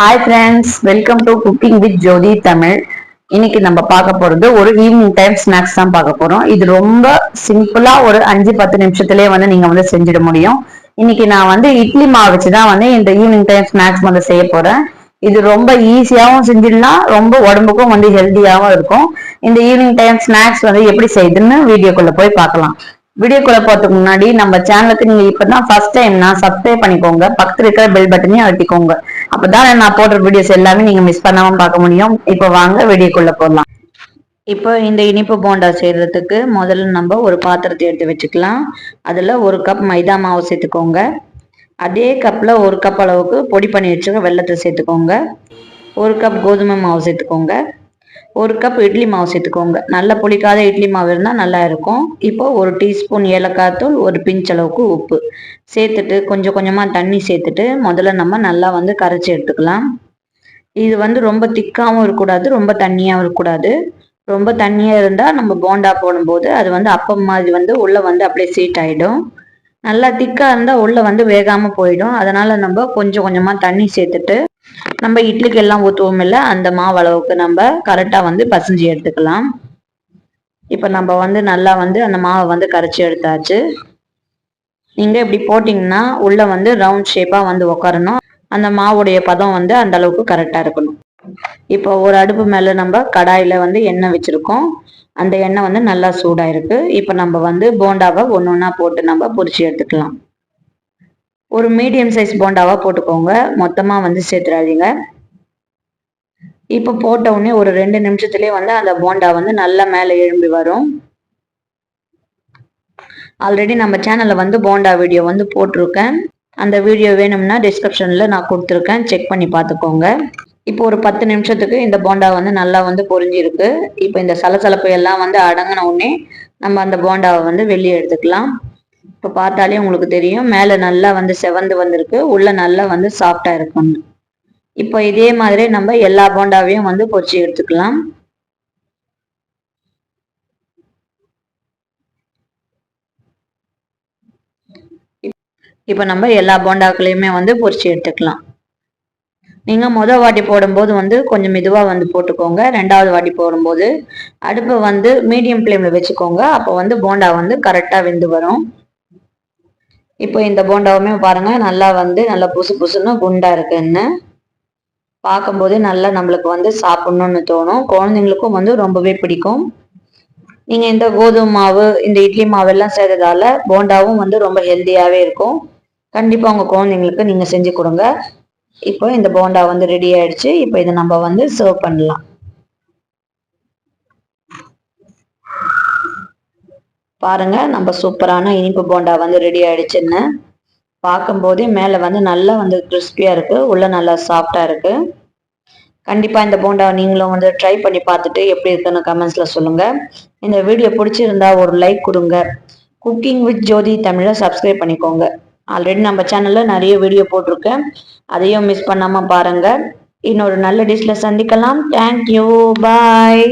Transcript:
Hi friends welcome to cooking with Jothi Tamil இன்னைக்கு நம்ம பார்க்க போறது ஒரு ஈவினிங் டைம் ஸ்நாக்ஸ் தான் பார்க்க போறோம். இது ரொம்ப சிம்பிளா ஒரு அஞ்சு பத்து நிமிஷத்துலயே வந்து நீங்க வந்து செஞ்சிட முடியும். இன்னைக்கு நான் வந்து இட்லி மாவு வச்சு தான் வந்து இந்த ஈவினிங் டைம் ஸ்நாக்ஸ் வந்து செய்ய போறேன். இது ரொம்ப ஈஸியாகவும் செஞ்சிடலாம். ரொம்ப உடம்புக்கும் வந்து ஹெல்த்தியாகவும் இருக்கும். இந்த ஈவினிங் டைம் ஸ்நாக்ஸ் வந்து எப்படி செய்யுதுன்னு வீடியோக்குள்ள போய் பார்க்கலாம். வீடியோக்குள்ள போறதுக்கு முன்னாடி நம்ம சேனலுக்கு நீங்க இப்பதான் ஃபர்ஸ்ட் டைம்னா சப்ஸ்கிரைப் பண்ணிக்கோங்க. பக்கத்துல இருக்கிற பெல் பட்டனையும் அழுத்திக்கோங்க. அப்பதான் நான் போடுற வீடியோஸ் எல்லாமே நீங்க மிஸ் பண்ணாம பார்க்க முடியும். இப்போ வாங்க வீடியோக்குள்ள போடலாம் இப்போ இந்த இனிப்பு போண்டா செய்யறதுக்கு முதல்ல நம்ம ஒரு பாத்திரத்தை எடுத்து வச்சுக்கலாம். அதுல ஒரு கப் மைதா மாவு சேர்த்துக்கோங்க. அதே கப்ல ஒரு கப் அளவுக்கு பொடி பண்ணி வச்சுக்க வெள்ளத்தை சேர்த்துக்கோங்க. ஒரு கப் கோதுமை மாவு சேர்த்துக்கோங்க. ஒரு கப் இட்லி மாவு சேர்த்துக்கோங்க. நல்லா புளிக்காத இட்லி மாவு இருந்தால் நல்லா இருக்கும். இப்போ ஒரு டீஸ்பூன் ஏலக்காய் தூள் ஒரு பிஞ்ச் அளவுக்கு உப்பு. சேர்த்துட்டு கொஞ்சம் கொஞ்சமாக தண்ணி சேர்த்துட்டு முதல்ல நம்ம நல்லா வந்து கரைச்சி எடுத்துக்கலாம். இது வந்து ரொம்ப திக்காகவும் இருக்கக்கூடாது ரொம்ப தண்ணியாகவும் இருக்கக்கூடாது. ரொம்ப தண்ணியாக இருந்தால் நம்ம போண்டா போடும்போது அது வந்து அப்பம் மாதிரி வந்து உள்ளே வந்து அப்படியே சீட் ஆகிடும் நல்லா திக்காக இருந்தால் உள்ளே வந்து வேகாமல் போயிடும். அதனால் நம்ம கொஞ்சம் கொஞ்சமாக தண்ணி சேர்த்துட்டு நம்ம இட்லிக்கு எல்லாம் ஊற்றுவோம் இல்லை அந்த மாவு அளவுக்கு நம்ம கரெக்டாக வந்து பசஞ்சு எடுத்துக்கலாம். இப்போ நம்ம வந்து நல்லா வந்து அந்த மாவை வந்து கரைச்சி எடுத்தாச்சு. நீங்கள் இப்படி போட்டிங்கன்னா உள்ளே வந்து ரவுண்ட் ஷேப்பாக வந்து உட்காரணும் அந்த மாவுடைய பதம் வந்து அந்த அளவுக்கு கரெக்டாக இருக்கணும். இப்போ ஒரு அடுப்பு மேலே நம்ம கடாயில் வந்து எண்ணெய் வச்சுருக்கோம். அந்த எண்ணெய் வந்து நல்லா சூடாக இருக்குது இப்போ நம்ம வந்து போண்டாவை ஒன்று ஒன்றா போட்டு நம்ம பொரிச்சு எடுத்துக்கலாம். ஒரு மீடியம் சைஸ் போண்டாவாக போட்டுக்கோங்க. மொத்தமாக வந்து சேர்த்துடாதீங்க இப்போ போட்ட உடனே ஒரு ரெண்டு நிமிஷத்துலேயே வந்து அந்த போண்டா வந்து நல்லா மேலே எழும்பி வரும். ஆல்ரெடி நம்ம சேனலில் வந்து போண்டா வீடியோ வந்து போட்டிருக்கேன். அந்த வீடியோ வேணும்னா டிஸ்கிரிப்ஷனில் நான் கொடுத்துருக்கேன். செக் பண்ணி பார்த்துக்கோங்க. இப்போ ஒரு பத்து நிமிஷத்துக்கு இந்த போண்டா வந்து நல்லா வந்து பொரிஞ்சிருக்கு. இப்போ இந்த சலசலப்பு எல்லாம் வந்து அடங்கின உடனே நம்ம அந்த போண்டாவை வந்து வெளியே எடுத்துக்கலாம். இப்போ பார்த்தாலே உங்களுக்கு தெரியும். மேலே நல்லா வந்து செவந்து வந்திருக்கு. உள்ள நல்லா வந்து சாஃப்டா இருக்கும்னு இப்போ இதே மாதிரி நம்ம எல்லா போண்டாவையும் வந்து பொறிச்சு எடுத்துக்கலாம். இப்போ நம்ம எல்லா போண்டாக்களையுமே வந்து பொறிச்சு எடுத்துக்கலாம். நீங்கள் முதல் வாட்டி போடும்போது வந்து கொஞ்சம் மெதுவாக வந்து போட்டுக்கோங்க. ரெண்டாவது வாட்டி போடும்போது அடுப்பை வந்து மீடியம் ஃப்ளேமில் வச்சுக்கோங்க. அப்போ வந்து போண்டா வந்து கரெக்டாக வெந்து வரும். இப்போ இந்த போண்டாவுமே பாருங்க நல்லா வந்து நல்லா புசு புசுன்னு குண்டா இருக்குன்னு. பார்க்கும்போதே நல்லா நம்மளுக்கு வந்து சாப்பிடணும்னு தோணும். குழந்தைங்களுக்கும் வந்து ரொம்பவே பிடிக்கும். நீங்க இந்த கோதுமை மாவு இந்த இட்லி மாவு எல்லாம் போண்டாவும் வந்து ரொம்ப ஹெல்த்தியாவே இருக்கும். கண்டிப்பா உங்க குழந்தைங்களுக்கு நீங்க செஞ்சு கொடுங்க. இப்போ இந்த போண்டா வந்து ரெடி ஆயிடுச்சு. இப்போ இதை நம்ம வந்து சர்வ் பண்ணலாம். பாருங்க நம்ம சூப்பரான இனிப்பு போண்டா வந்து ரெடி ஆயிடுச்சுன்னு. பார்க்கும்போதே மேலே வந்து நல்லா வந்து கிறிஸ்பியாக இருக்குது உள்ளே நல்லா சாஃப்டாக இருக்குது கண்டிப்பாக இந்த போண்டாவை நீங்களும் வந்து ட்ரை பண்ணி பார்த்துட்டு எப்படி இருக்குன்னு கமெண்ட்ஸில் சொல்லுங்கள் இந்த வீடியோ பிடிச்சிருந்தா ஒரு லைக் கொடுங்க. குக்கிங் வித் ஜோதி தமிழை சப்ஸ்கிரைப் பண்ணிக்கோங்க. ஆல்ரெடி நம்ம சேனலில் நிறைய வீடியோ போட்டிருக்கேன். அதையும் மிஸ் பண்ணாமல் பாருங்கள் இன்னொரு நல்ல டிஷ்ல சந்திக்கலாம். Thank you bye